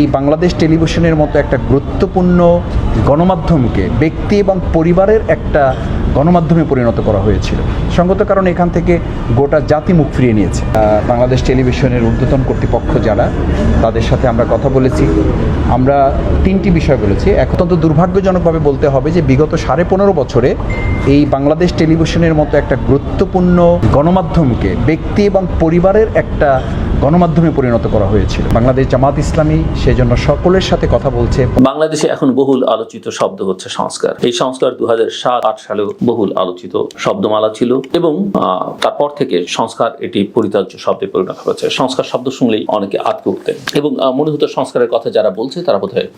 এই বাংলাদেশ টেলিভিশনের মতো একটা গুরুত্বপূর্ণ গণমাধ্যমকে ব্যক্তি এবং পরিবারের একটা গণমাধ্যমে পরিণত করা হয়েছিল। সঙ্গত কারণ এখান থেকে গোটা জাতি মুখ ফিরিয়ে নিয়েছে। বাংলাদেশ টেলিভিশনের ঊর্ধ্বতন কর্তৃপক্ষ যারা, তাদের সাথে আমরা কথা বলেছি। আমরা তিনটি বিষয় বলেছি। এক, অত্যন্ত দুর্ভাগ্যজনকভাবে বলতে হবে যে বিগত সাড়ে পনেরো বছরে এই বাংলাদেশ টেলিভিশনের মতো একটা গুরুত্বপূর্ণ গণমাধ্যমকে ব্যক্তি এবং পরিবারের একটা গণমাধ্যমে পরিণত করা হয়েছিল। বাংলাদেশ জামাত ইসলামী সেজন্য সকলের সাথে কথা বলছে। বাংলাদেশে এখন বহুল আলোচিত শব্দ হচ্ছে সংস্কার। এই সংস্কার দু সাত সালেও বহুল আলোচিত শব্দমালা ছিল এবং তারপর থেকে সংস্কার এটি পরিতার্য শব্দে পরিণত হয়েছে। সংস্কার শব্দ শুনলেই অনেকে আটকে উঠতেন এবং মনে হতো সংস্কারের কথা যারা বলছে তারা বোধহয়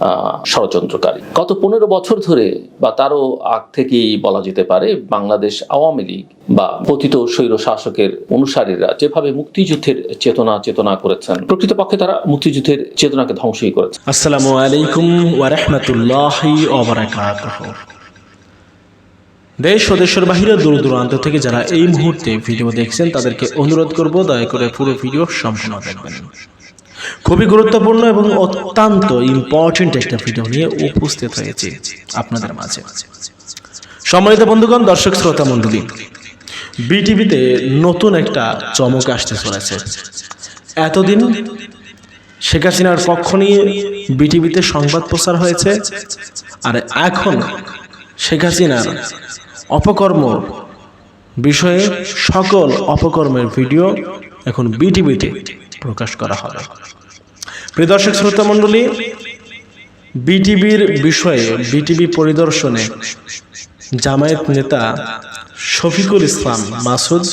ষড়যন্ত্রকারী। গত পনেরো বছর ধরে বা তারও আগ থেকেই বলা যেতে পারে, বাংলাদেশ আওয়ামী লীগ বা পতিত স্বৈর শাসকের অনুসারীরা যেভাবে মুক্তিযুদ্ধের চেতনা চেতনা করেছেন। প্রকৃতপক্ষে তারা মুক্তিযুদ্ধের চেতনাকে ধ্বংসই করেছে। আসসালামু আলাইকুম ওয়ারহমতুল্লাহি ওবরাকাতুহ দেশ ও দেশের বাহিরে দূর দূরান্ত থেকে যারা এই মুহূর্তে ভিডিও দেখছেন, তাদেরকে অনুরোধ করব, দয়া করে পুরো ভিডিও সম্পূর্ণ দেখবেন। খুবই গুরুত্বপূর্ণ এবং অত্যন্ত ইম্পর্টেন্ট একটা ভিডিও নিয়ে উপস্থিত হয়েছে আপনাদের মাঝে। সম্মানিত বন্ধুগণ, দর্শক শ্রোতা মণ্ডলী বিটিভিতে নতুন একটা চমক আসতে চলেছে। এতদিন শেখ হাসিনার পক্ষ নিয়ে বিটিভিতে সংবাদ প্রচার হয়েছে, আর এখন শেখ হাসিনার অপকর্ম বিষয়ে সকল অপকর্মের ভিডিও এখন বিটিভিতে প্রকাশ করা হবে। প্রিয় দর্শক, শ্রোতা মণ্ডলী, বিটিভির বিষয়ে বিটিভি পরিদর্শনে জামায়াত নেতা শফিকুল ইসলাম মাসুদ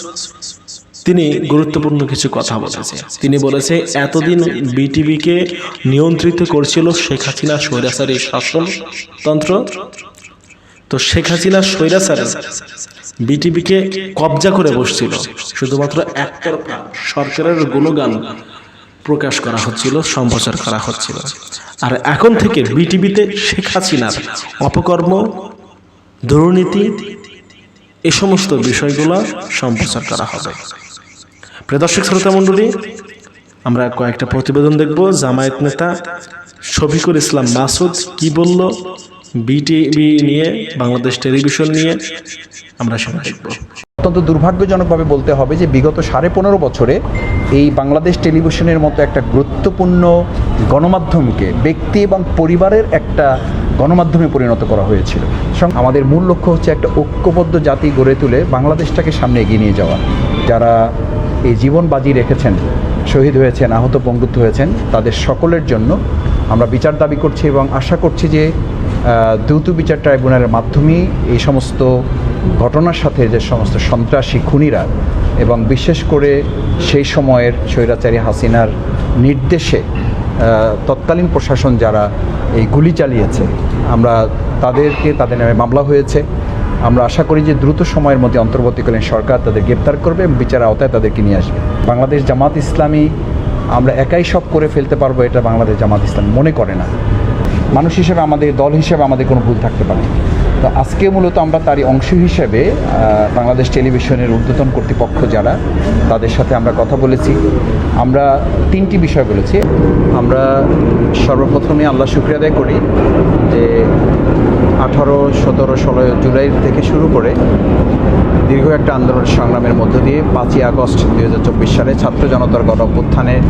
তিনি গুরুত্বপূর্ণ কিছু কথা বলেছে। তিনি বলেছে, এতদিন বিটিভিকে নিয়ন্ত্রিত করছিল শেখ হাসিনা স্বৈরাচারী শাসনতন্ত্র তো শেখ হাসিনা স্বৈরাচার বিটিভিকে কবজা করে বসছিল। শুধুমাত্র একতরফা সরকারের গুণগান প্রকাশ করা হচ্ছিল, সম্প্রচার করা হচ্ছিল। আর এখন থেকে বিটিভিতে শেখ হাসিনার অপকর্ম, দুর্নীতি এ সমস্ত বিষয়গুলো সম্প্রচার করা হবে। প্রিয় দর্শক শ্রোতা মণ্ডলী আমরা কয়েকটা প্রতিবেদন দেখব। জামায়াত নেতা শফিকুল ইসলাম মাসুদ কি বলল? বিটিভি নিয়ে, বাংলাদেশ টেলিভিশন নিয়ে আমরা সেটা দেখব অত্যন্ত দুর্ভাগ্যজনকভাবে বলতে হবে যে বিগত সাড়ে পনেরো বছরে এই বাংলাদেশ টেলিভিশনের মতো একটা গুরুত্বপূর্ণ গণমাধ্যমকে ব্যক্তি এবং পরিবারের একটা গণমাধ্যমে পরিণত করা হয়েছিল। সং- আমাদের মূল লক্ষ্য হচ্ছে একটা ঐক্যবদ্ধ জাতি গড়ে তুলে বাংলাদেশটাকে সামনে এগিয়ে নিয়ে যাওয়া। যারা এই জীবন বাজি রেখেছেন, শহীদ হয়েছেন, আহত পঙ্গুত্ব হয়েছেন, তাদের সকলের জন্য আমরা বিচার দাবি করছি এবং আশা করছি যে দ্রুত বিচার ট্রাইব্যুনালের মাধ্যমেই এই সমস্ত ঘটনার সাথে যে সমস্ত সন্ত্রাসী খুনিরা এবং বিশেষ করে সেই সময়ের স্বৈরাচারী হাসিনার নির্দেশে তৎকালীন প্রশাসন যারা এই গুলি চালিয়েছে। আমরা তাদেরকে, তাদের নামে মামলা হয়েছে। আমরা আশা করি যে দ্রুত সময়ের মধ্যে অন্তর্বর্তীকালীন সরকার তাদের গ্রেপ্তার করবে এবং বিচার আওতায় তাদেরকে নিয়ে আসবে। বাংলাদেশ জামাত ইসলামী, আমরা একাই সব করে ফেলতে পারব এটা বাংলাদেশ জামাত ইসলাম মনে করে না। মানুষ হিসেবে আমাদের, দল হিসেবে আমাদের কোনো ভুল থাকতে পারে তো আজকে মূলত আমরা তারই অংশ হিসেবে বাংলাদেশ টেলিভিশনের ঊর্ধ্বতন কর্তৃপক্ষ যারা, তাদের সাথে আমরা কথা বলেছি। আমরা তিনটি বিষয় বলেছি। আমরা সর্বপ্রথমে আল্লাহ শুক্রিয়া আদায় করি যে আঠারো, সতেরো, ষোলো জুলাই থেকে শুরু করে দীর্ঘ একটা আন্দোলন সংগ্রামের মধ্য দিয়ে পাঁচই আগস্ট দুই হাজার চব্বিশ সালে ছাত্র জনতার গণ অভ্যুত্থানের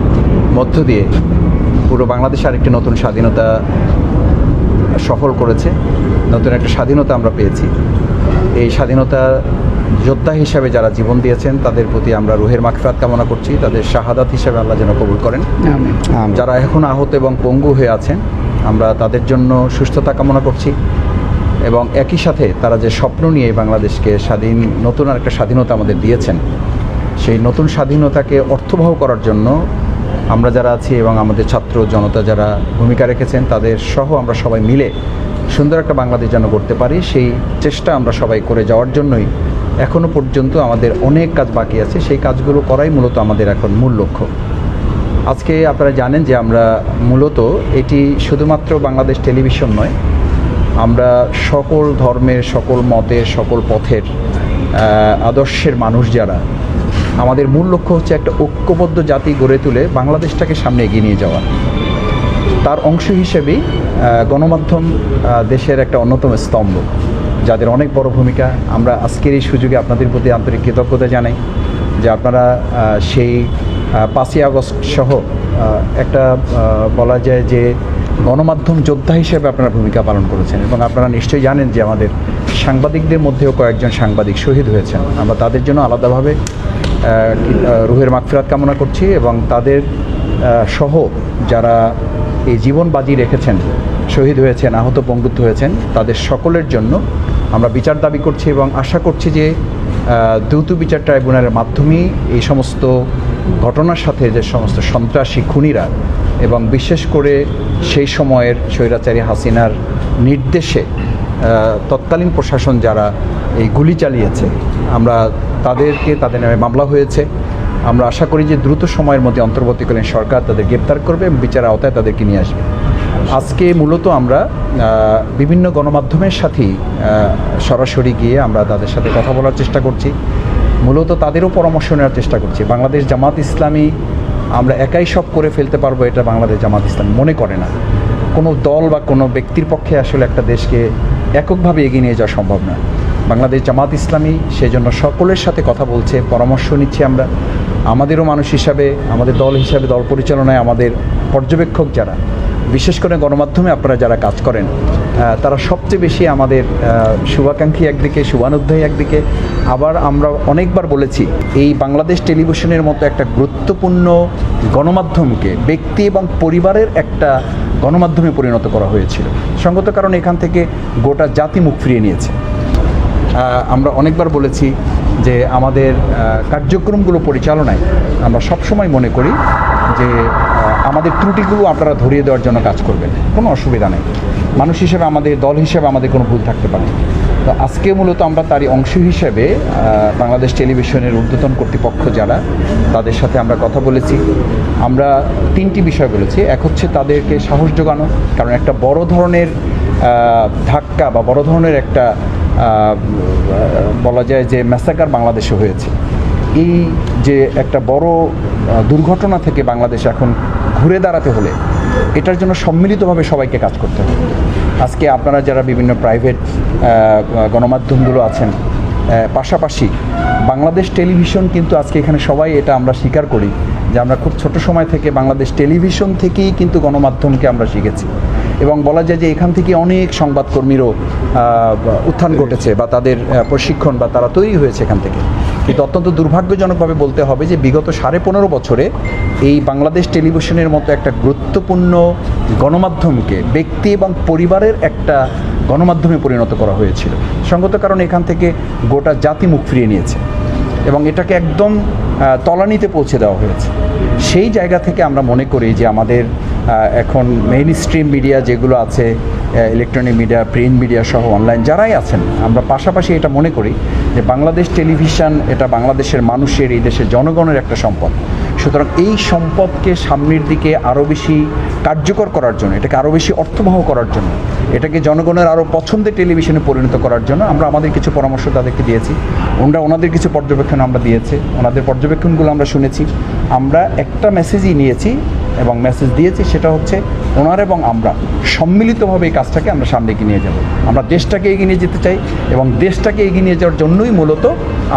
মধ্য দিয়ে পুরো বাংলাদেশ আরেকটি নতুন স্বাধীনতা সফল করেছে। নতুন একটা স্বাধীনতা আমরা পেয়েছি। এই স্বাধীনতা যোদ্ধা হিসাবে যারা জীবন দিয়েছেন তাদের প্রতি আমরা রুহের মাকফরাত কামনা করছি। তাদের শাহাদাত হিসাবে আল্লাহ যেন কবুল করেন। যারা এখন আহত এবং পঙ্গু হয়ে আছেন আমরা তাদের জন্য সুস্থতা কামনা করছি। এবং একই সাথে তারা যে স্বপ্ন নিয়ে বাংলাদেশকে স্বাধীন নতুন আর একটা স্বাধীনতা আমাদের দিয়েছেন সেই নতুন স্বাধীনতাকে অর্থবহ করার জন্য আমরা যারা আছি এবং আমাদের ছাত্র জনতা যারা ভূমিকা রেখেছেন তাদের সহ আমরা সবাই মিলে সুন্দর একটা বাংলাদেশ যেন করতে পারি, সেই চেষ্টা আমরা সবাই করে যাওয়ার জন্যই এখনও পর্যন্ত আমাদের অনেক কাজ বাকি আছে, সেই কাজগুলো করাই মূলত আমাদের এখন মূল লক্ষ্য। আজকে আপনারা জানেন যে আমরা মূলত এটি শুধুমাত্র বাংলাদেশ টেলিভিশন নয়, আমরা সকল ধর্মের, সকল মতের, সকল পথের আদর্শের মানুষ যারা, আমাদের মূল লক্ষ্য হচ্ছে একটা ঐক্যবদ্ধ জাতি গড়ে তুলে বাংলাদেশটাকে সামনে এগিয়ে নিয়ে যাওয়া। তার অংশ হিসেবেই গণমাধ্যম দেশের একটা অন্যতম স্তম্ভ, যাদের অনেক বড় ভূমিকা। আমরা আজকের এই সুযোগে আপনাদের প্রতি আন্তরিক কৃতজ্ঞতা জানাই যে আপনারা সেই পাঁচই আগস্ট সহ একটা বলা যায় যে গণমাধ্যম যোদ্ধা হিসেবে আপনারা ভূমিকা পালন করেছেন এবং আপনারা নিশ্চয়ই জানেন যে আমাদের সাংবাদিকদের মধ্যেও কয়েকজন সাংবাদিক শহীদ হয়েছেন। আমরা তাদের জন্য আলাদাভাবে রুহের মাগফিরাত কামনা করছি এবং তাদের সহ যারা এই জীবন বাজি রেখেছেন, শহীদ হয়েছেন, আহত পঙ্গুত্ব হয়েছেন, তাদের সকলের জন্য আমরা বিচার দাবি করছি এবং আশা করছি যে দ্রুত বিচার ট্রাইব্যুনালের মাধ্যমেই এই সমস্ত ঘটনার সাথে যে সমস্ত সন্ত্রাসী খুনিরা এবং বিশেষ করে সেই সময়ের স্বৈরাচারী হাসিনার নির্দেশে তৎকালীন প্রশাসন যারা এই গুলি চালিয়েছে, আমরা তাদেরকে, তাদের নামে মামলা হয়েছে। আমরা আশা করি যে দ্রুত সময়ের মধ্যে অন্তর্বর্তীকালীন সরকার তাদের গ্রেপ্তার করবে এবং বিচার আওতায় তাদেরকে নিয়ে আসবে। আজকে মূলত আমরা বিভিন্ন গণমাধ্যমের সাথেই সরাসরি গিয়ে আমরা তাদের সাথে কথা বলার চেষ্টা করছি। মূলত তাদেরও পরামর্শ নেওয়ার চেষ্টা করছি। বাংলাদেশ জামাত ইসলামী আমরা একাই সব করে ফেলতে পারব এটা বাংলাদেশ জামাত ইসলামী মনে করে না। কোনো দল বা কোনো ব্যক্তির পক্ষে আসলে একটা দেশকে এককভাবে এগিয়ে নিয়ে যাওয়া সম্ভব না। বাংলাদেশ জামাত ইসলামী সেজন্য সকলের সাথে কথা বলছে, পরামর্শ নিচ্ছি আমরা। আমাদেরও মানুষ হিসাবে, আমাদের দল হিসাবে, দল পরিচালনায় আমাদের পর্যবেক্ষক যারা, বিশেষ করে গণমাধ্যমে আপনারা যারা কাজ করেন তারা সবচেয়ে বেশি আমাদের শুভাকাঙ্ক্ষী একদিকে, শুভানুধ্যায়ী একদিকে। আবার আমরা অনেকবার বলেছি, এই বাংলাদেশ টেলিভিশনের মতো একটা গুরুত্বপূর্ণ গণমাধ্যমকে ব্যক্তি এবং পরিবারের একটা গণমাধ্যমে পরিণত করা হয়েছিল। সঙ্গত কারণ এখান থেকে গোটা জাতি মুখ ফিরিয়ে নিয়েছে। আমরা অনেকবার বলেছি যে আমাদের কার্যক্রমগুলো পরিচালনায় আমরা সবসময় মনে করি যে আমাদের ত্রুটিগুলো আপনারা ধরিয়ে দেওয়ার জন্য কাজ করবেন। কোনো অসুবিধা নেই। মানুষ হিসেবে আমাদের, দল হিসেবে আমাদের কোনো ভুল থাকতে পারে তো আজকে মূলত আমরা তারই অংশ হিসেবে বাংলাদেশ টেলিভিশনের ঊর্ধ্বতন কর্তৃপক্ষ যারা, তাদের সাথে আমরা কথা বলেছি। আমরা তিনটি বিষয় বলেছি। এক হচ্ছে তাদেরকে সাহস যোগানো কারণ একটা বড় ধরনের ধাক্কা বা বড় ধরনের একটা বলা যায় যে ম্যাসাকার বাংলাদেশে হয়েছে। এই যে একটা বড় দুর্ঘটনা থেকে বাংলাদেশ এখন ঘুরে দাঁড়াতে হলে এটার জন্য সম্মিলিতভাবে সবাইকে কাজ করতে হবে। আজকে আপনারা যারা বিভিন্ন প্রাইভেট গণমাধ্যমগুলো আছেন পাশাপাশি বাংলাদেশ টেলিভিশন কিন্তু আজকে এখানে সবাই এটা আমরা স্বীকার করি যে আমরা খুব ছোট সময় থেকে বাংলাদেশ টেলিভিশন থেকেই কিন্তু গণমাধ্যমকে আমরা শিখেছি। এবং বলা যায় যে এখান থেকে অনেক সংবাদকর্মীরও উত্থান ঘটেছে বা তাদের প্রশিক্ষণ বা তারা তৈরি হয়েছে এখান থেকে। কিন্তু অত্যন্ত দুর্ভাগ্যজনকভাবে বলতে হবে যে বিগত সাড়ে পনেরো বছরে এই বাংলাদেশ টেলিভিশনের মতো একটা গুরুত্বপূর্ণ গণমাধ্যমকে ব্যক্তি এবং পরিবারের একটা গণমাধ্যমে পরিণত করা হয়েছিল। সঙ্গত কারণ এখান থেকে গোটা জাতি মুখ ফিরিয়ে নিয়েছে এবং এটাকে একদম তলানিতে পৌঁছে দেওয়া হয়েছে। সেই জায়গা থেকে আমরা মনে করি যে আমাদের এখন মেইন স্ট্রিম মিডিয়া যেগুলো আছে ইলেকট্রনিক মিডিয়া প্রিন্ট মিডিয়া সহ অনলাইন যারাই আছেন, আমরা পাশাপাশি এটা মনে করি যে বাংলাদেশ টেলিভিশন এটা বাংলাদেশের মানুষের, এই দেশের জনগণের একটা সম্পদ। সুতরাং এই সম্পদকে সামনের দিকে আরও বেশি কার্যকর করার জন্য, এটাকে আরও বেশি অর্থবহ করার জন্য, এটাকে জনগণের আরও পছন্দের টেলিভিশনে পরিণত করার জন্য আমরা আমাদের কিছু পরামর্শ তাদেরকে দিয়েছি। ওনারা, ওনাদের কিছু পর্যবেক্ষণ আমরা দিয়েছি, ওনাদের পর্যবেক্ষণগুলো আমরা শুনেছি। আমরা একটা মেসেজই নিয়েছি এবং মেসেজ দিয়েছি, সেটা হচ্ছে ওনার এবং আমরা সম্মিলিতভাবে এই কাজটাকে আমরা সামনে এগিয়ে নিয়ে যাব। আমরা দেশটাকে এগিয়ে নিয়ে যেতে চাই এবং দেশটাকে এগিয়ে নিয়ে যাওয়ার জন্যই মূলত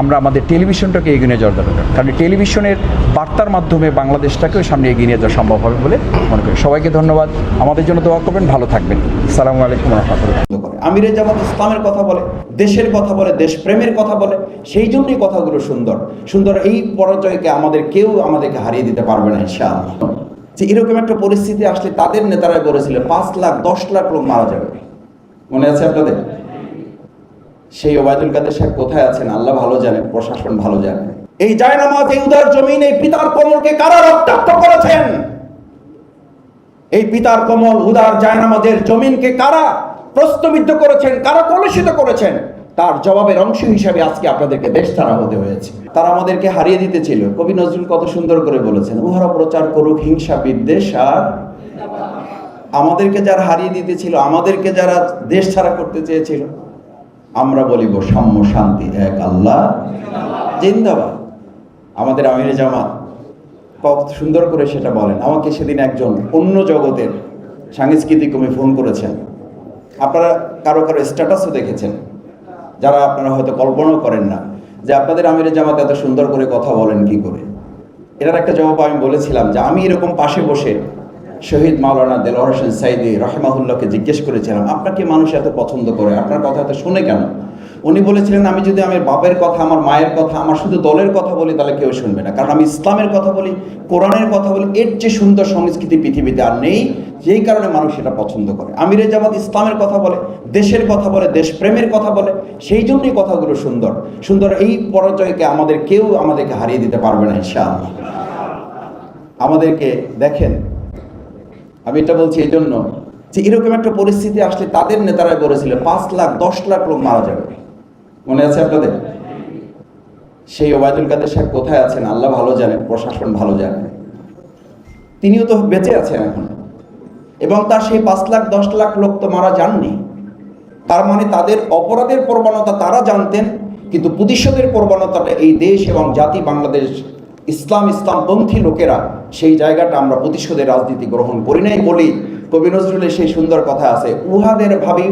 আমরা আমাদের টেলিভিশনটাকে এগিয়ে নিয়ে যাওয়ার দরকার। কারণ টেলিভিশনের বার্তার মাধ্যমে বাংলাদেশটাকেও সামনে এগিয়ে নিয়ে যাওয়া সম্ভব হবে বলে মনে করি। সবাইকে ধন্যবাদ। আমাদের জন্য দোয়া করবেন, ভালো থাকবেন। সালামু আলাইকুম আমিরে জামাত ইসলামের কথা বলে, দেশের কথা বলে, দেশপ্রেমের কথা বলে, সেই জন্যই কথাগুলো সুন্দর। সুন্দর এই পরাজয়কে আমাদের কেউ আমাদেরকে হারিয়ে দিতে পারবে না, ইনশাআল্লাহ। যে এরকম একটা পরিস্থিতি আসলে তাদের নেতারাই বলেছিল, পাঁচ লাখ, দশ লাখ লোক মারা যাবে। মনে আছে আপনাদের? সেই ওবায়দুল কাদের সাহেব কোথায় আছেন? আল্লাহ ভালো জানেন, প্রশাসন ভালো জানে। এই জায়নামাজ, এই উদার জমিন, এই পিতার কোমলকে কারা রক্তাক্ত করেছেন? এই পিতার কমল উদার জায়নামাজের জমিনকে কারা প্রস্তবিদ্ধ করেছেন? কারা কলুষিত করেছেন? তার জবাবের অংশ হিসাবে আজকে আপনাদেরকে দেশ ছাড়া হতে হয়েছে। তারা আমাদেরকে হারিয়ে দিতে ছিল। কবি নজরুল কত সুন্দর করে বলেছেন, উহারা প্রচার করুক হিংসা, বিদ্বেষ আর আমাদেরকে যারা হারিয়ে দিতে ছিল, আমাদেরকে যারা দেশ ছাড়া করতে চেয়েছিল, আমরা বলিব, সাম্য শান্তি এক আল্লাহ। জিন্দাবাদ। আমাদের আমির জামাত কত সুন্দর করে সেটা বলেন। আমাকে সেদিন একজন অন্য জগতের সাংস্কৃতিক কমে ফোন করেছেন। আপনারা কারও কারও স্ট্যাটাসও দেখেছেন। যারা আপনারা হয়তো কল্পনাও করেন না যে আপনাদের আমির জামাত এত সুন্দর করে কথা বলেন কি করে? এটার একটা জবাব আমি বলেছিলাম যে আমি এরকম পাশে বসে শহীদ মাওলানা দেলোয়ার হোসেন সাইদি রহমাহুল্লাহকে জিজ্ঞেস করেছিলাম, আপনাকে মানুষ এত পছন্দ করে? আপনার কথা এত শুনে কেন? উনি বলেছিলেন, আমি যদি আমার বাপের কথা, আমার মায়ের কথা, আমার শুধু দলের কথা বলি, তাহলে কেউ শুনবে না। কারণ আমি ইসলামের কথা বলি, কোরআনের কথা বলি, এর যে সুন্দর সংস্কৃতি পৃথিবীতে আর নেই, যেই কারণে মানুষ এটা পছন্দ করে। আমিরে জামাত ইসলামের কথা বলে, দেশের কথা বলে, দেশপ্রেমের কথা বলে, সেই জন্যই কথাগুলো সুন্দর। সুন্দর এই পরাজয়কে আমাদের কেউ আমাদেরকে হারিয়ে দিতে পারবে না, ইনশাআল্লাহ। আমাদেরকে দেখেন, আমি এটা বলছি এই জন্য যে এরকম একটা পরিস্থিতি আসলে তাদের নেতারা বলেছিল পাঁচ লাখ, দশ লাখ লোক মারা যাবে। মনে আছে আপনাদের? সেই ওবায়দুল কাদের সাহেব কোথায় আছেন? আল্লাহ ভালো জানেন, প্রশাসন ভালো জানেন তিনিও তো বেঁচে আছেন এখন। এবং তার সেই পাঁচ লাখ, দশ লাখ লোক তো মারা যাননি। তার মানে তাদের অপরাধের প্রবণতা তারা জানতেন, কিন্তু প্রতিশোধের প্রবণতাটা এই দেশ এবং জাতি, বাংলাদেশ, ইসলাম, ইসলামপন্থী লোকেরা সেই জায়গাটা আমরা প্রতিশোধের রাজনীতি গ্রহণ করি নাই বলি কবি নজরুলের সেই সুন্দর কথা আছে, উহাদের ভাবি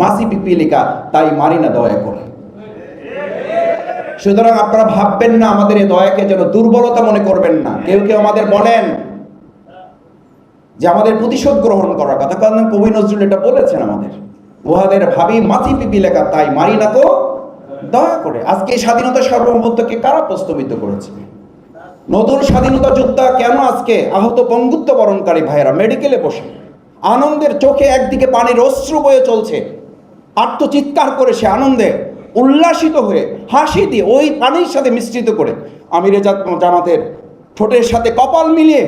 মাসি পিপিলিকা তাই মারি না দয়া করে। সুতরাং আপনারা ভাববেন না আমাদের এই দয়াকে যেন দুর্বলতা মনে করবেন না। কেউ কেউ আমাদের বলেন যে আমাদের প্রতিশোধ গ্রহণ করার কথা। কারণ কবি নজরুল এটা বলেছেন আমাদের। উহাদের ভাবি মাথি পিপি লেখা, তাই মারি না তো, দয়া করে। আজকে এই স্বাধীনতা সার্বভৌমত্বকে কারা প্রস্তাবিত করেছে? নতুন স্বাধীনতা যোদ্ধা কেন আজকে আহত পঙ্গুত্ব বরণকারী ভাইয়েরা মেডিকেলে বসে? আনন্দের চোখে একদিকে পানির অশ্রু বয়ে চলছে। আত্মচিৎকার করে সে আনন্দে। উল্লাসিত হয়ে, হাসি দিয়ে ওই পানির সাথে মিশ্রিত করে আমিরে জামাতের ঠোঁটের সাথে কপাল মিলিয়ে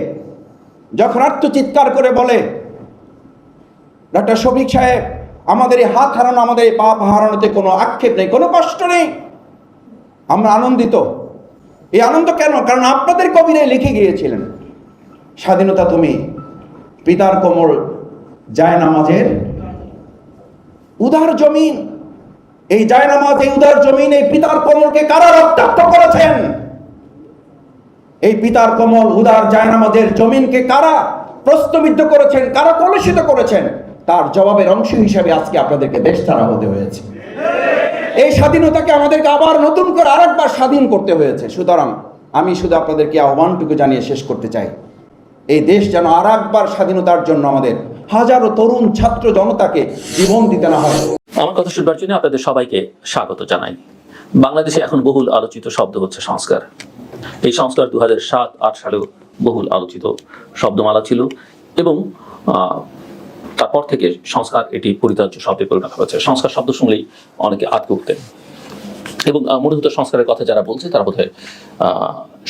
যখন আত্মচিৎকার করে বলে ডক্টর শফিক সাহেব, আমাদের এই হাত হারানো, আমাদের এই পাপ হারানোতে কোনো আক্ষেপ নেই, কোনো কষ্ট নেই। আমরা আনন্দিত। এই আনন্দ কেন? কারণ আপনাদের কবিরাই লিখে গিয়েছিলেন, স্বাধীনতা তুমি পিতার কোমল যায় নামাজের উদার জমিন এই জায়নামাজ, এই উদার জমিন, এই পিতার কমলকে কারা রক্তাক্ত করেছেন? এই পিতার কমল, উদার জায়নামাজের জমিনকে কারা প্রস্তবিদ্ধ করেছেন, কারা কলুষিত করেছেন? তার জবাবের অংশ হিসাবে আজকে আপনাদেরকে দেশ ছাড়া হতে হয়েছে। এই স্বাধীনতাকে আমাদেরকে আবার নতুন করে আরেকবার স্বাধীন করতে হয়েছে। সুতরাং আমি শুধু আপনাদেরকে আহ্বানটুকু জানিয়ে শেষ করতে চাই। এই দেশ যেন আর একবার স্বাধীনতার জন্য আমাদের হাজারো তরুণ ছাত্র জনতাকে জীবন দিতে না হয়। আমার কথা শুনবার জন্য আপনাদের সবাইকে স্বাগত জানাই। বাংলাদেশে এখন বহুল আলোচিত শব্দ হচ্ছে সংস্কার। এই সংস্কার দু হাজার সাত, আট সালেও বহুল আলোচিত শব্দমালা ছিল এবং তারপর থেকে সংস্কার এটি পরিতার্য শব্দে পরিণত হয়েছে। সংস্কার শব্দ শুনলেই অনেকে আটকে উঠতেন। এবং মূলত সংস্কারের কথা যারা বলছে তারা বোধহয়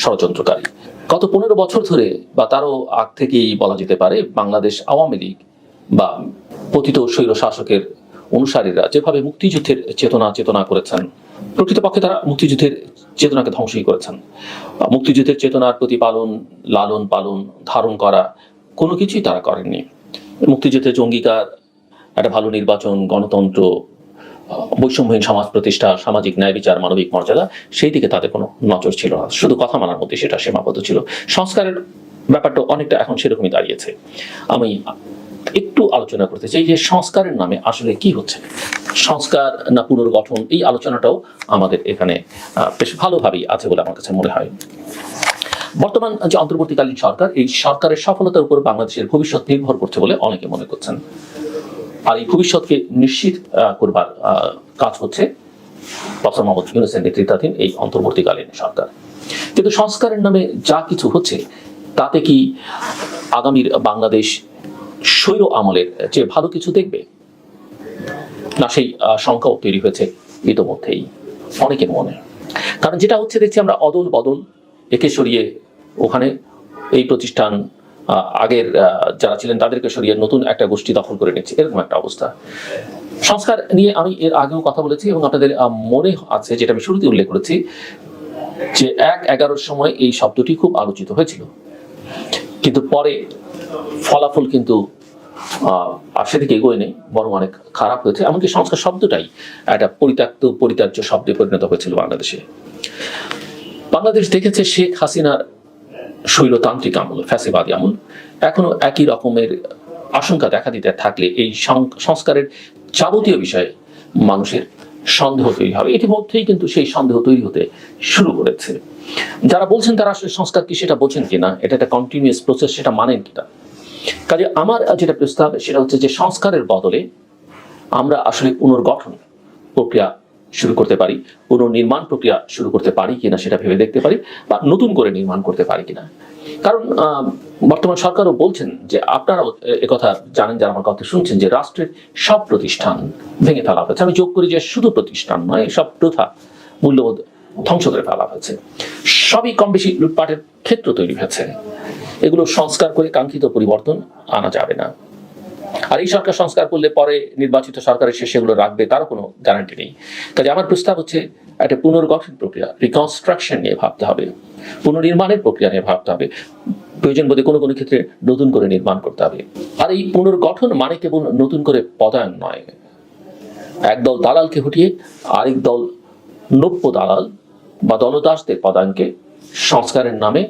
ষড়যন্ত্রকারী। গত পনেরো বছর ধরে বা তারও আগ থেকেই বলা যেতে পারে বাংলাদেশ আওয়ামী লীগ বা পতিত স্বৈর শাসকের অনুসারীরা যেভাবে মুক্তিযুদ্ধের চেতনা চেতনা করেছেন, প্রকৃতপক্ষে তারা মুক্তিযুদ্ধের চেতনাকে ধ্বংসই করেছেন। মুক্তিযুদ্ধের চেতনার প্রতিপালন, লালন পালন, ধারণ করা কোনো কিছুই তারা করেননি। মুক্তিযুদ্ধের জঙ্গিকার একটা ভালো নির্বাচন, গণতন্ত্র, বৈষম্যহীন সমাজ প্রতিষ্ঠা, সামাজিক ন্যায় বিচার, মানবিক মর্যাদা, সেই দিকে তাদের কোনো নজর ছিল না। শুধু কথা মানার মধ্যে সেটা সীমাবদ্ধ ছিল। সংস্কারের ব্যাপারটা অনেকটা এখন সেরকমই দাঁড়িয়েছে। আমি একটু আলোচনা করতে চাই যে সংস্কারের নামে আসলে কি হচ্ছে? সংস্কার না পুনর্গঠন, এই আলোচনাটাও আমাদের এখানে বেশ ভালোভাবেই আছে বলে আমার কাছে মনে হয়। বর্তমান যে অন্তর্বর্তীকালীন সরকার, এই সরকারের সফলতার উপর বাংলাদেশের ভবিষ্যৎ নির্ভর করছে বলে অনেকে মনে করছেন। আর এই ভবিষ্যৎকে নিশ্চিত করবার কাজ হচ্ছে ডক্টর মোহাম্মদ ইউনুসের নেতৃত্বাধীন এই অন্তর্বর্তীকালীন সরকার। কিন্তু সংস্কারের নামে যা কিছু হচ্ছে, তাতে কি আগামীর বাংলাদেশ স্বৈর আমলের যে ভালো কিছু দেখবে? না, সেই শঙ্কাও তৈরি হয়েছে ইতোমধ্যেই, অনেকের মনে। কারণ যেটা হচ্ছে, দেখছি আমরা অদল বদল, একে সরিয়ে ওখানে এই প্রতিষ্ঠান আগের যারা ছিলেন তাদেরকে সরিয়ে নতুন একটা গোষ্ঠী দখল করে নিচ্ছে। এরকম একটা অবস্থা। সংস্কার নিয়ে আমি এর আগেও কথা বলেছি এবং আপনাদের মনে আছে, যেটা আমি শুরুতে উল্লেখ করেছি, যে এক এগারোর সময় এই শব্দটি খুব আলোচিত হয়েছিল। কিন্তু পরে ফলাফল কিন্তু সেদিকে এগোয় নেই, বরং অনেক খারাপ হয়েছে। এমনকি সংস্কার শব্দটাই একটা পরিত্যক্ত, পরিত্যাজ্য শব্দে পরিণত হয়েছিল বাংলাদেশে। বাংলাদেশ দেখেছে শেখ হাসিনার শৈলতান্ত্রিক আমল, ফ্যাসিবাদী আমল। এখনও একই রকমের আশঙ্কা দেখা দিতে থাকলে এই সংস্কারের যাবতীয় বিষয়ে মানুষের সন্দেহ তৈরি হবে। ইতিমধ্যেই কিন্তু সেই সন্দেহ তৈরি হতে শুরু করেছে। যারা বলছেন তারা আসলে সংস্কার কি সেটা বোঝেন কিনা? এটা একটা কন্টিনিউয়াস প্রসেস সেটা মানেন কিনা? কাজে আমার যেটা প্রস্তাব, সেটা হচ্ছে যে সংস্কারের বদলে আমরা আসলে পুনর্গঠন প্রক্রিয়া শুরু করতে পারি, পুনর্নির্মাণ প্রক্রিয়া শুরু করতে পারি কিনা সেটা ভেবে দেখতে পারি, বা নতুন করে নির্মাণ করতে পারি কিনা। কারণ বর্তমান সরকারও বলছেন যে আপনারা কথা জানেন, যারা আমার কথা শুনছেন, যে রাষ্ট্রের সব প্রতিষ্ঠান ভেঙে ফেলা হয়েছে। আমি যোগ করি যে শুধু প্রতিষ্ঠান নয়, সব প্রথা মূল্যবোধ ধ্বংস করে ফেলা হয়েছে। সবই কম বেশি লুটপাটের ক্ষেত্র তৈরি হয়েছে। এগুলো সংস্কার করে কাঙ্ক্ষিত পরিবর্তন আনা যাবে না। আর এই সরকার সংস্কার করলে পরে নির্বাচিত সরকারের শেষে এগুলো রাখবে, তারও কোনো গ্যারান্টি নেই। কাজে আমার প্রস্তাব হচ্ছে, একটা পুনর্গঠন প্রক্রিয়া রিকনস্ট্রাকশন নিয়ে ভাবতে হবে। পুনর্নির্মাণের প্রক্রিয়া নিয়ে ভাবতে হবে। প্রয়োজন বোধে কোনো কোনো ক্ষেত্রে নতুন করে নির্মাণ করতে হবে। আর এই পুনর্গঠন মানে কেবল নতুন করে পদায়ন নয়। একদল দালালকে হটিয়ে আরেক দল নব্য দালাল বা দলদাসদের পদায়নকে সংস্কারের নামে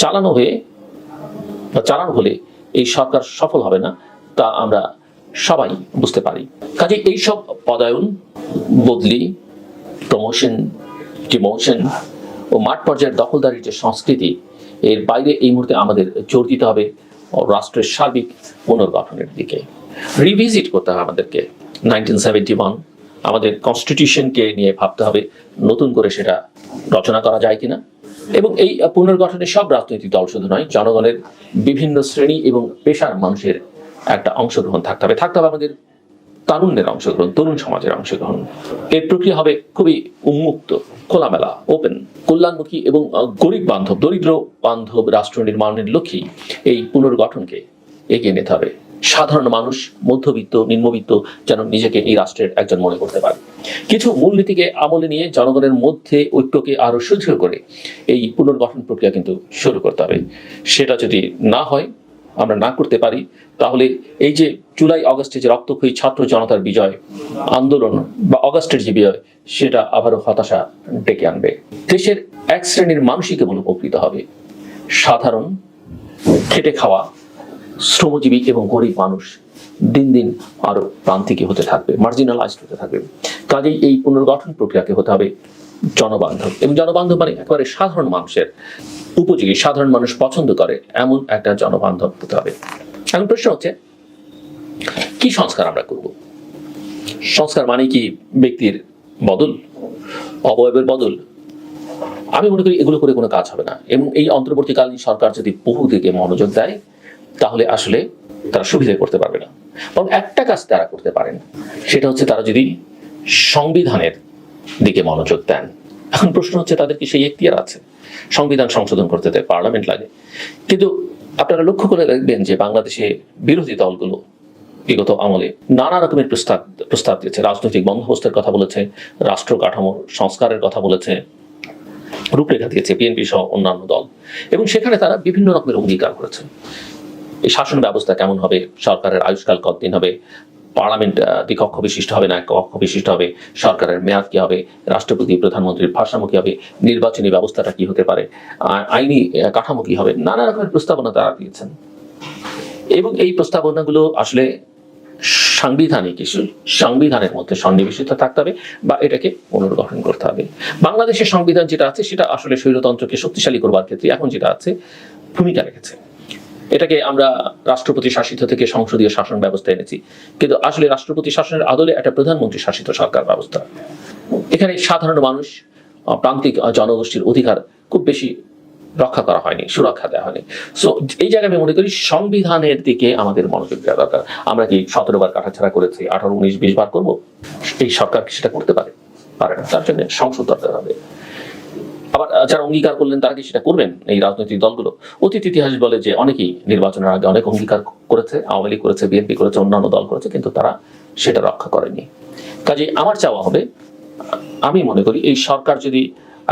চালানো হয়ে বা চালানো হলে এই সরকার সফল হবে না, তা আমরা সবাই বুঝতে পারি। কাজে এইসব পদায়ন, বদলি, প্রমোশন, ডিমোশন ও মাঠ পর্যায়ের দখলদারির যে সংস্কৃতি, এর বাইরে এই মুহূর্তে আমাদের জোর দিতে হবে রাষ্ট্রের সার্বিক পুনর্গঠনের দিকে। রিভিজিট করতে হবে আমাদেরকে। নাইনটিন সেভেন্টি ওয়ান আমাদের কনস্টিটিউশনকে নিয়ে ভাবতে হবে, নতুন করে সেটা রচনা করা যায় কিনা। এবং এই পুনর্গঠনে সব রাজনৈতিক দল শুধু নয়, জনগণের বিভিন্ন শ্রেণি এবং পেশার মানুষের একটা অংশগ্রহণ থাকতে হবে। থাকতে হবে আমাদের তারুণ্যের অংশগ্রহণ, তরুণ সমাজের অংশগ্রহণ। এই প্রক্রিয়া হবে খুবই উন্মুক্ত, খোলামেলা ওপেন কল্যাণমুখী এবং গরিব বান্ধব, দরিদ্র বান্ধব, রাষ্ট্র নির্মাণের লক্ষ্যেই এই পুনর্গঠনকে এগিয়ে নিতে হবে। সাধারণ মানুষ, মধ্যবিত্ত, নিম্নবিত্ত যেন নিজেকে এই রাষ্ট্রের একজন মনে করতে পারে। কিছু মূলনীতিকে আমলে নিয়ে জনগণের মধ্যে ঐক্যকে আরও সুদৃঢ় করে এই পুনর্গঠন প্রক্রিয়া কিন্তু শুরু করতে হবে। সেটা যদি না হয়, আমরা না করতে পারি, তাহলে এই যে জুলাই অগস্টে যে রক্তক্ষয়ী ছাত্র জনতার বিজয় আন্দোলন বা অগস্টের যে বিজয়, সেটা আবারও হতাশা ডেকে আনবে। দেশের এক শ্রেণির মানুষই কেবল উপকৃত হবে। সাধারণ খেটে খাওয়া শ্রমজীবী এবং গরিব মানুষ দিন দিন আরও প্রান্তিকী হতে থাকবে মার্জিনালাইজড হতে থাকবে। কাজেই এই পুনর্গঠন প্রক্রিয়াকে হতে হবে জনবান্ধব। এবং জনবান্ধব মানে একেবারে সাধারণ মানুষের উপযোগী, সাধারণ মানুষ পছন্দ করে এমন একটা জনবান্ধব হতে হবে। এখন প্রশ্ন হচ্ছে, কি সংস্কার আমরা করব? সংস্কার মানে কি ব্যক্তির বদল, অবয়বের বদল? আমি মনে করি এগুলো করে কোনো কাজ হবে না। এবং এই অন্তর্বর্তীকালীন সরকার যদি বহু দিকে মনোযোগ দেয় তাহলে আসলে তারা সুবিধা করতে পারবে না। বরং একটা কাজ তারা করতে পারেন, সেটা হচ্ছে তারা যদি সংবিধানের দিকে মনোযোগ দেন। এখন প্রশ্ন হচ্ছে, তাদের কি সেই এখতিয়ার আছে? সংবিধান সংশোধন করতে পার্লামেন্ট লাগে। কিন্তু আপনারা লক্ষ্য করে দেখবেন যে বাংলাদেশে বিরোধী দলগুলো বিগত আমলে নানা রকমের প্রস্তাব প্রস্তাব দিয়েছে। রাজনৈতিক বন্দোবস্তের কথা বলেছে, রাষ্ট্র কাঠামোর সংস্কারের কথা বলেছে, রূপরেখা দিয়েছে, বিএনপি সহ অন্যান্য দল। এবং সেখানে তারা বিভিন্ন রকমের অঙ্গীকার করেছে। এই শাসন ব্যবস্থা কেমন হবে? সরকারের আয়ুষ্কাল কতদিন হবে? পার্লামেন্ট দ্বিকক্ষ বিশিষ্ট হবে না কক্ষ বিশিষ্ট হবে? সরকারের মেয়াদ কি হবে? রাষ্ট্রপতি, প্রধানমন্ত্রীর ভারসাম্য কি হবে? নির্বাচনী ব্যবস্থাটা কি হতে পারে? আইনি কাঠামো কি হবে? নানা রকমের প্রস্তাবনা তারা দিয়েছেন। এবং এই প্রস্তাবনাগুলো আসলে সাংবিধানিক ইস্যু। সংবিধানের মধ্যে সন্নিবেশিত থাকতে হবে বা এটাকে পুনর্গঠন করতে হবে। বাংলাদেশের সংবিধান যেটা আছে, সেটা আসলে স্বৈরতন্ত্রকে শক্তিশালী করবার ক্ষেত্রে এখন যেটা আছে, ভূমিকা রেখেছে। এটাকে আমরা রাষ্ট্রপতি শাসিত থেকে সংসদীয় শাসন ব্যবস্থা এনেছি। কিন্তু আসলে রাষ্ট্রপতি শাসনের আদলে একটা প্রধানমন্ত্রী শাসিত সরকার ব্যবস্থা। এখানে সাধারণ মানুষ প্রান্তিক জনগোষ্ঠীর অধিকার খুব বেশি রক্ষা করা হয়নি, সুরক্ষা দেওয়া হয়নি। সো এই জায়গায় আমি মনে করি সংবিধানের দিকে আমাদের মনোযোগ দেওয়া দরকার। আমরা কি সতেরো বার কাটাছাড়া করেছি, আঠারো, উনিশ, বিশ বার করব? এই সরকার কি সেটা করতে পারে? পারে না। তার জন্য সংসদ দরকার হবে। আবার যারা অঙ্গীকার করলেন, তারা কি সেটা করবেন? এই রাজনৈতিক দলগুলো? অতীত ইতিহাস বলে যে অনেকেই নির্বাচনের আগে অনেক অঙ্গীকার করেছে, আওয়ামী লীগ করেছে, বিএনপি করেছে, অন্যান্য দল করেছে, কিন্তু তারা সেটা রক্ষা করেনি। কাজে আমার চাওয়া হবে, আমি মনে করি এই সরকার যদি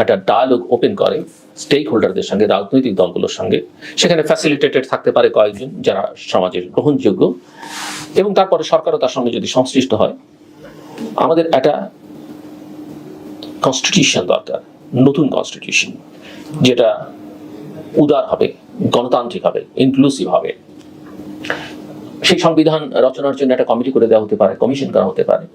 একটা ডায়ালগ ওপেন করে স্টেক হোল্ডারদের সঙ্গে, রাজনৈতিক দলগুলোর সঙ্গে, সেখানে ফ্যাসিলিটেটেড থাকতে পারে কয়েকজন যারা সমাজের গ্রহণযোগ্য, এবং তারপরে সরকারও তার সঙ্গে যদি সংশ্লিষ্ট হয়, আমাদের একটা কনস্টিটিউশন দরকার। নতুন কনস্টিটিউশন যেটা উদার হবে, গণতান্ত্রিক হবে ইনক্লুসিভ হবে। সেই সংবিধান রচনার জন্য একটা কমিটি করে দেওয়া হতে পারে কমিশন করা হতে পারে।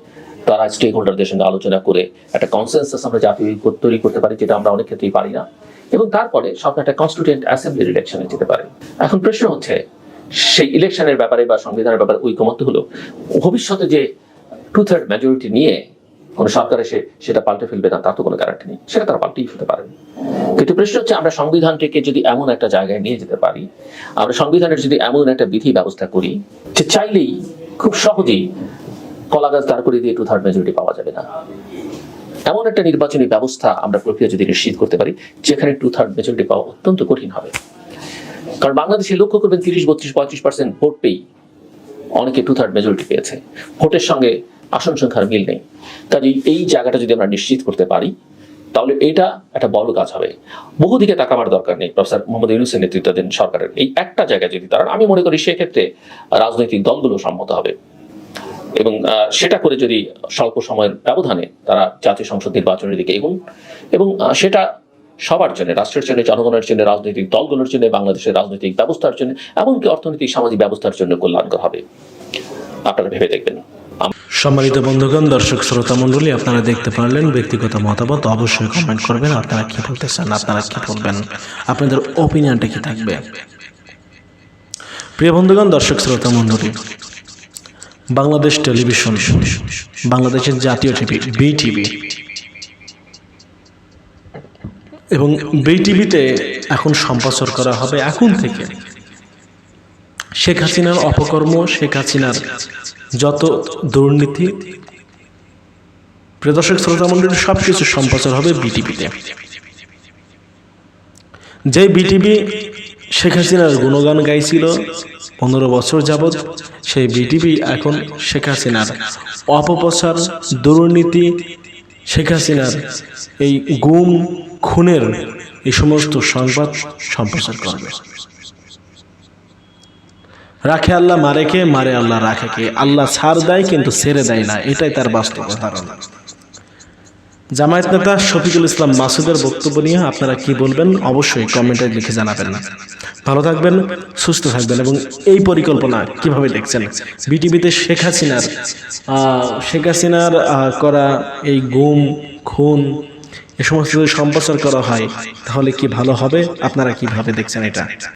তারা স্টেক হোল্ডারদের সঙ্গে আলোচনা করে একটা কনসেন্সাস আমরা জাতীয় তৈরি করতে পারি, যেটা আমরা অনেক ক্ষেত্রেই পারি না। এবং তারপরে সরকার একটা কনস্টিটিউয়েন্ট অ্যাসেম্বলির ইলেকশনে যেতে পারে। এখন প্রশ্ন হচ্ছে, সেই ইলেকশনের ব্যাপারে বা সংবিধানের ব্যাপারে ঐকমত্য হলো, ভবিষ্যতে যে টু থার্ড মেজরিটি নিয়ে কোনো সরকার এসে সেটা পাল্টে ফেলবে না, তার তো কোনো গ্যারান্টি নেই। সেটা তারা পাল্টেই ফেলতে পারেন। কিন্তু প্রশ্ন হচ্ছে, আমরা সংবিধানটিকে যদি এমন একটা জায়গায় নিয়ে যেতে পারি, আমরা সংবিধানের যদি এমন একটা বিধি ব্যবস্থা করি, যে চাইলেই খুব সহজেই কলা গাছ দাঁড় করে দিয়ে টু থার্ড মেজরিটি পাওয়া যাবে না। এমন একটা নির্বাচনী ব্যবস্থা আমরা প্রক্রিয়া যদি নিশ্চিত করতে পারি, যেখানে টু থার্ড মেজরিটি পাওয়া অত্যন্ত কঠিন হবে। কারণ বাংলাদেশে লক্ষ্য করবেন, তিরিশ, বত্রিশ, পঁয়ত্রিশ পার্সেন্ট ভোট পেয়েই অনেকে টু থার্ড মেজরিটি পেয়েছে। ভোটের সঙ্গে আসন সংখ্যার মিল নেই। কাজে এই জায়গাটা যদি আমরা নিশ্চিত করতে পারি, তাহলে এটা একটা বড় কাজ হবে। বহু দিকে তাকাবার দরকার নেই, প্রফেসর মোহাম্মদ ইউনুসের নেতৃত্বাধীন সরকারের। এই একটা জায়গায় যদি তারা আমি মনে করি সেক্ষেত্রে রাজনৈতিক দলগুলো সম্মত হবে। এবং সেটা করে যদি স্বল্প সময়ের ব্যবধানে তারা জাতীয় সংসদ নির্বাচনের দিকে এগুন, এবং সেটা সবার জন্য, রাষ্ট্রের জন্য, জনগণের জন্য, রাজনৈতিক দলগুলোর জন্য, বাংলাদেশের রাজনৈতিক ব্যবস্থার জন্য, এমনকি অর্থনৈতিক সামাজিক ব্যবস্থার জন্য কল্যাণকর হবে। আপনারা ভেবে দেখবেন। সম্মানিত বন্ধুগণ, দর্শক, শ্রোতা, মণ্ডলী, আপনারা দেখতে পারলেন ব্যক্তিগত মতামত, অবশ্যই কমেন্ট করবেন। আপনারা কি বলতে চান আপনারা কি বলবেন? আপনাদের ওপিনিয়নটা কি থাকবে? প্রিয় বন্ধুগণ, দর্শক, শ্রোতা, মণ্ডলী, বাংলাদেশ টেলিভিশন, বাংলাদেশের জাতীয় টিভি, বিটিভি এবং বিটিভিতে এখন সম্প্রচার করা হবে এখন থেকে। শেখ হাসিনার অপকর্ম, শেখ হাসিনার যত দুর্নীতি প্রদর্শক শ্রোতা মন্ডলীর সব কিছু সম্প্রচার হবে বিটিভিতে যে বিটিভি শেখ হাসিনার গুণগান গাইছিল পনেরো বছর যাবৎ, সেই বিটিভি এখন শেখ হাসিনার অপপ্রচার, দুর্নীতি, শেখ হাসিনার এই গুম, খুনের এই সমস্ত সংবাদ সম্প্রচার করবে। রাখে আল্লাহ, মারে কে? মারে আল্লাহ, রাখে কে? আল্লাহ ছাড় দেয় কিন্তু ছেড়ে দেয় না। এটাই তার বাস্তব ধারণা। জামায়াত নেতা শফিকুল ইসলাম মাসুদের বক্তব্য নিয়ে আপনারা কি বলবেন? অবশ্যই কমেন্টে লিখে জানাবেন। ভালো থাকবেন, সুস্থ থাকবেন এবং এই পরিকল্পনা কীভাবে দেখছেন? বিটিভিতে শেখ হাসিনার শেখ হাসিনার করা এই গুম, খুন, এ সমস্ত যদি সম্প্রচার করা হয়, তাহলে কি ভালো হবে? আপনারা কীভাবে দেখছেন এটা?